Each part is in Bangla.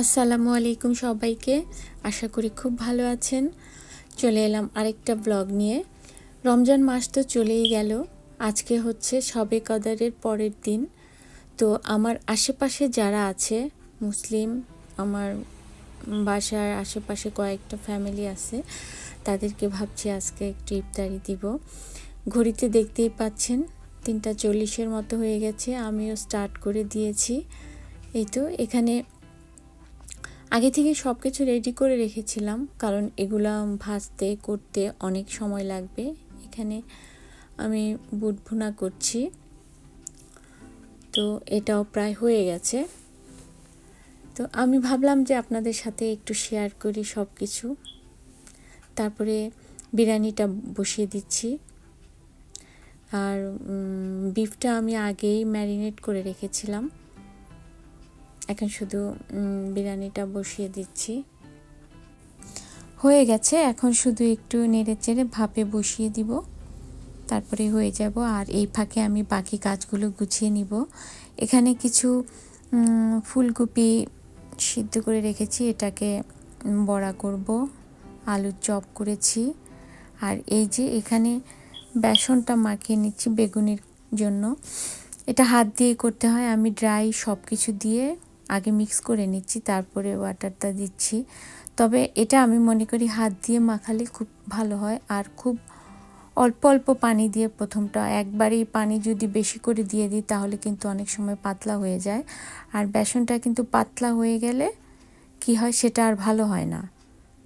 আসসালামু আলাইকুম সবাইকে। আশা করি খুব ভালো আছেন। চলে এলাম আরেকটা ব্লগ নিয়ে। রমজান মাস তো চলেই গেল। আজকে হচ্ছে সবে কদারের পরের দিন। তো আমার আশেপাশে যারা আছে, মুসলিম, আমার বাসার আশেপাশে কয়েকটা ফ্যামিলি আছে, তাদেরকে ভাবছি আজকে একটু ইফতারি দিব। ঘড়িতে দেখতেই পাচ্ছেন, তিনটা চল্লিশের মতো হয়ে গেছে। আমিও স্টার্ট করে দিয়েছি। এই তো, এখানে আগে থেকে সব কিছু রেডি করে রেখেছিলাম, কারণ এগুলা ভাজতে, করতে অনেক সময় লাগবে। এখানে আমি বুট ভুনা করছি। তো এটাও প্রায় হয়ে গেছে। তো আমি ভাবলাম যে আপনাদের সাথে একটু শেয়ার করি সব কিছু তারপরে বিরিয়ানিটা বসিয়ে দিচ্ছি। আর বিফটা আমি আগেই ম্যারিনেট করে রেখেছিলাম। এখন শুধু বিরিয়ানিটা বসিয়ে দিচ্ছি। হয়ে গেছে, এখন শুধু একটু নেড়ে চেড়ে ভাপে বসিয়ে দিব। তারপরে হয়ে যাব, আর এই ফাঁকে আমি বাকি কাজগুলো গুছিয়ে নিব। এখানে কিছু ফুলকপি সিদ্ধ করে রেখেছি, এটাকে বড়া করব আলুর চপ করেছি। আর এই যে এখানে বেসনটা মাখিয়ে নিচ্ছি বেগুনের জন্য। এটা হাত দিয়ে করতে হয়, আমি ড্রাই সব কিছু দিয়ে আগে মিক্স করে নিচ্ছি, তারপরে ওয়াটারটা দিচ্ছি। তবে এটা আমি মনে করি হাত দিয়ে মাখালে খুব ভালো হয় আর খুব অল্প অল্প পানি দিয়ে প্রথমটা। একবারেই পানি যদি বেশি করে দিয়ে দিই তাহলে কিন্তু অনেক সময় পাতলা হয়ে যায়। আর বেসনটা কিন্তু পাতলা হয়ে গেলে কি হয় সেটা আর ভালো হয় না।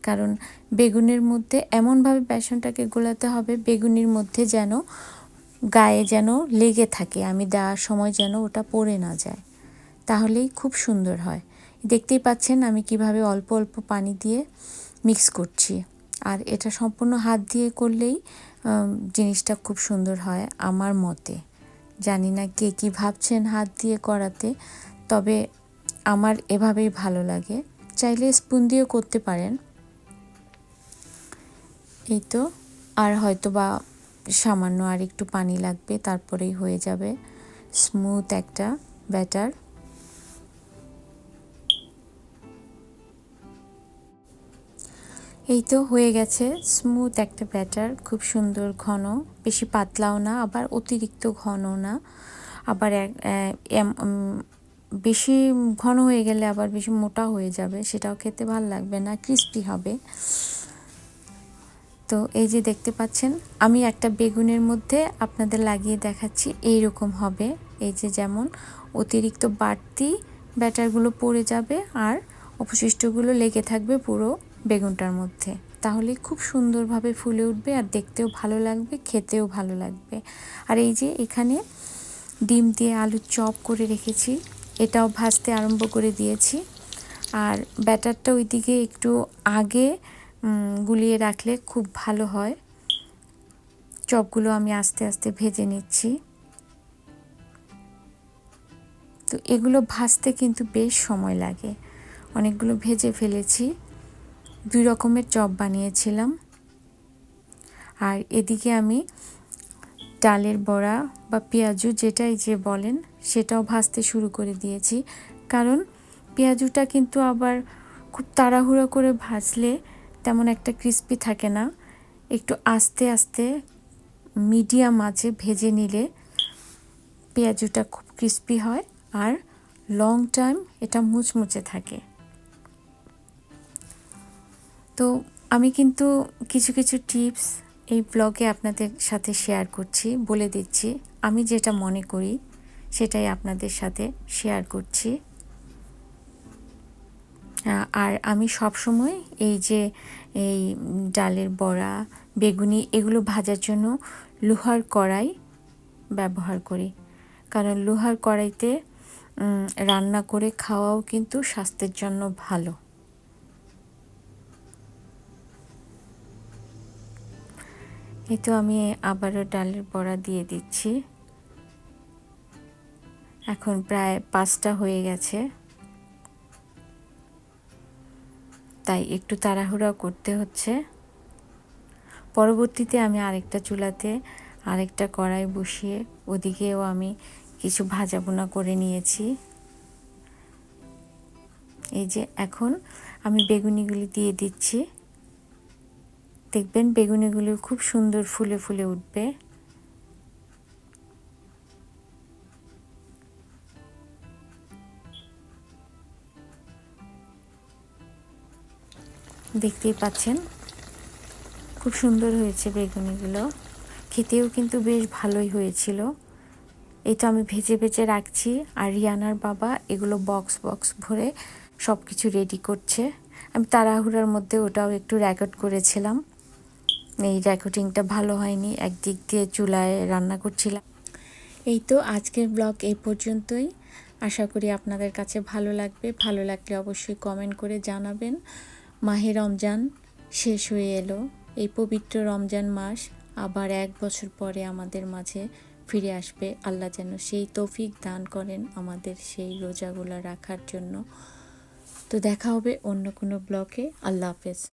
কারণ বেগুনের মধ্যে এমনভাবে বেসনটাকে গোলাতে হবে, বেগুনির মধ্যে যেন গায়ে যেন লেগে থাকে, আমি দেওয়ার সময় যেন ওটা পড়ে না যায়। তাহলেই খুব সুন্দর হয়। দেখতেই পাচ্ছেন আমি কীভাবে অল্প অল্প পানি দিয়ে মিক্স করছি। আর এটা সম্পূর্ণ হাত দিয়ে করলেই জিনিসটা খুব সুন্দর হয় আমার মতে। জানি না কে কী ভাবছেন হাত দিয়ে করাতে, তবে আমার এভাবেই ভালো লাগে। চাইলে স্পুন দিয়েও করতে পারেন। এই তো, আর হয়তো বা সামান্য আর একটু পানি লাগবে, তারপরেই হয়ে যাবে। স্মুথ একটা ব্যাটার এই তো হয়ে গেছে স্মুথ একটা ব্যাটার খুব সুন্দর ঘন, বেশি পাতলাও না, আবার অতিরিক্ত ঘন না। আবার বেশি ঘন হয়ে গেলে আবার বেশি মোটা হয়ে যাবে, সেটাও খেতে ভালো লাগবে না ক্রিস্পি হবে। তো এই যে দেখতে পাচ্ছেন, আমি একটা বেগুনের মধ্যে আপনাদের লাগিয়ে দেখাচ্ছি এই রকম হবে। এই যে যেমন অতিরিক্ত বাড়তি ব্যাটারগুলো পড়ে যাবে আর অবশিষ্টগুলো লেগে থাকবে পুরো বেগুনটার মধ্যে। তাহলে খুব সুন্দরভাবে ফুলে উঠবে আর দেখতেও ভালো লাগবে, খেতেও ভালো লাগবে। আর এই যে এখানে ডিম দিয়ে আলুর চপ করে রেখেছি, এটাও ভাজতে আরম্ভ করে দিয়েছি। আর ব্যাটারটা ওইদিকে একটু আগে গুলিয়ে রাখলে খুব ভালো হয়। চপগুলো আমি আস্তে আস্তে ভেজে নিচ্ছি। তো এগুলো ভাজতে কিন্তু বেশ সময় লাগে। অনেকগুলো ভেজে ফেলেছি। দুই রকমের চপ বানিয়েছিলাম। আর এদিকে আমি ডালের বড়া বা পেঁয়াজু যেটাই যে বলেন, সেটাও ভাজতে শুরু করে দিয়েছি। কারণ পেঁয়াজুটা কিন্তু আবার খুব তাড়াহুড়ো করে ভাজলে তেমন একটা ক্রিস্পি থাকে না। একটু আস্তে আস্তে মিডিয়াম আঁচে ভেজে নিলে পেঁয়াজুটা খুব ক্রিস্পি হয়। আর লং টাইম এটা মুচমুচে থাকে। তো আমি কিন্তু কিছু কিছু টিপস এই ব্লগে আপনাদের সাথে শেয়ার করছি, বলে দিচ্ছি। আমি যেটা মনে করি, সেটাই আপনাদের সাথে শেয়ার করছি। আর আমি সব সময় এই যে, এই ডালের বড়া, বেগুনি এগুলো ভাজার জন্য লোহার কড়াই ব্যবহার করি। কারণ লোহার কড়াইতে রান্না করে খাওয়াও কিন্তু স্বাস্থ্যের জন্য ভালো। এই তো আমি আবারও ডালের বড়া দিয়ে দিচ্ছি। এখন প্রায় পাঁচটা হয়ে গেছে। তাই একটু তাড়াহুড়া করতে হচ্ছে। পরবর্তীতে আমি আরেকটা চুলাতে আরেকটা কড়াই বসিয়ে ওদিকেও আমি কিছু ভাজা বোনা করে নিয়েছি। এই যে এখন আমি বেগুনিগুলি দিয়ে দিচ্ছি। দেখবেন বেগুনিগুলো খুব সুন্দর ফুলে ফুলে উঠবে। দেখতেই পাচ্ছেন, খুব সুন্দর হয়েছে বেগুনিগুলো। খেতেও কিন্তু বেশ ভালোই হয়েছিল। এটা আমি ভেজে ভেজে রাখছি আর রিয়ানার বাবা এগুলো বক্স বক্স ভরে সব কিছু রেডি করছে। আমি তাড়াহুড়ার মধ্যে ওটাও একটু রেকর্ড করেছিলাম। এই রেকর্ডিংটা ভালো হয়নি, একদিক দিয়ে চুলায় রান্না করছিলাম। এই তো আজকের ব্লগ এই পর্যন্তই। আশা করি আপনাদের কাছে ভালো লাগবে। ভালো লাগলে অবশ্যই কমেন্ট করে জানাবেন। মাহে রমজান শেষ হয়ে এলো। এই পবিত্র রমজান মাস আবার এক বছর পরে আমাদের মাঝে ফিরে আসবে। আল্লাহ যেন সেই তৌফিক দান করেন আমাদের সেই রোজাগুলো রাখার জন্য। তো দেখা হবে অন্য কোনো ব্লকে আল্লাহ হাফেজ।